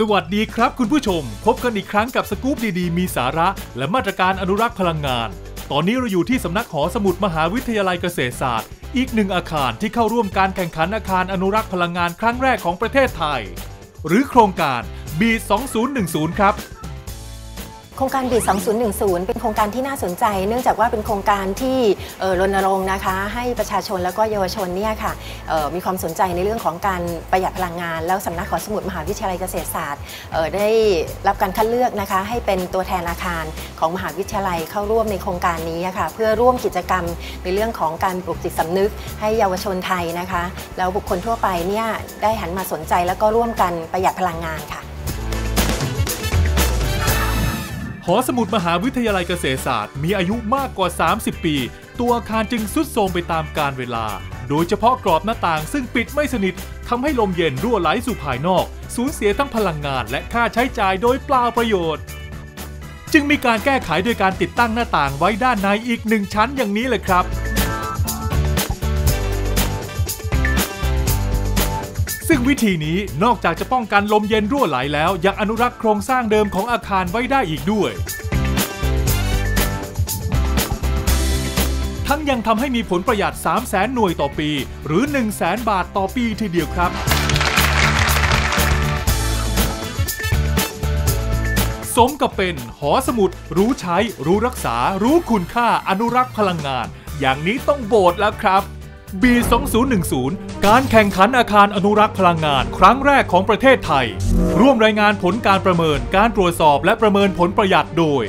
สวัสดีครับคุณผู้ชม พบกันอีกครั้งกับสกู๊ปดีๆ มีสาระ และมาตรการอนุรักษ์พลังงาน ตอนนี้เราอยู่ที่สำนักหอสมุดมหาวิทยาลัยเกษตรศาสตร์ อีกหนึ่งอาคารที่เข้าร่วมการแข่งขันอาคารอนุรักษ์พลังงานครั้งแรกของประเทศไทย หรือโครงการ B 2010 ครับ โครงการบี2010 เป็นโครงการที่น่าสนใจ เนื่องจากว่าเป็นโครงการที่รณรงค์นะคะ ให้ประชาชนแล้วก็เยาวชนเนี่ยค่ะมีความสนใจในเรื่องของการประหยัดพลังงาน แล้วสำนักหอสมุดมหาวิทยาลัยเกษตรศาสตร์ได้รับการคัดเลือกนะคะ ให้เป็นตัวแทนอาคารของมหาวิทยาลัยเข้าร่วมในโครงการนี้ค่ะเพื่อร่วมกิจกรรมในเรื่องของการปลุกจิตสำนึก ให้เยาวชนไทยนะคะแล้วบุคคลทั่วไปเนี่ยได้หันมาสนใจแล้วก็ร่วมกันประหยัดพลังงานค่ะ หอสมุดมหาวิทยาลัยเกษตรศาสตร์ มีอายุมากกว่า 30 ปี ตัวอาคารจึงสุดโทรมไปตามกาลเวลา โดยเฉพาะกรอบหน้าต่างซึ่งปิดไม่สนิททำให้ลมเย็นรั่วไหลสู่ภายนอก สูญเสียทั้งพลังงานและค่าใช้จ่ายโดยเปล่าประโยชน์ จึงมีการแก้ไขโดยการติดตั้งหน้าต่างไว้ด้านในอีกหนึ่งชั้นอย่างนี้เลยครับ ซึ่งวิธีนี้นอกจากจะป้องกันลมเย็นรั่วไหลแล้ว ยังอนุรักษ์โครงสร้างเดิมของอาคารไว้ได้อีกด้วย ทั้งยังทำให้มีผลประหยัด 3 0 0แสนหน่วยต่อปี หรือ 1 0 0 0 0แสนบาทต่อปีทีเดียวครับสมกับเป็นหอสมุด รู้ใช้ รู้รักษา รู้คุณค่าอนุรักษ์พลังงาน อย่างนี้ต้องโบสแล้วครับ B 2010 การแข่งขันอาคารอนุรักษ์พลังงาน ครั้งแรกของประเทศไทย ร่วมรายงานผลการประเมินการตรวจสอบและประเมินผลประหยัดโดย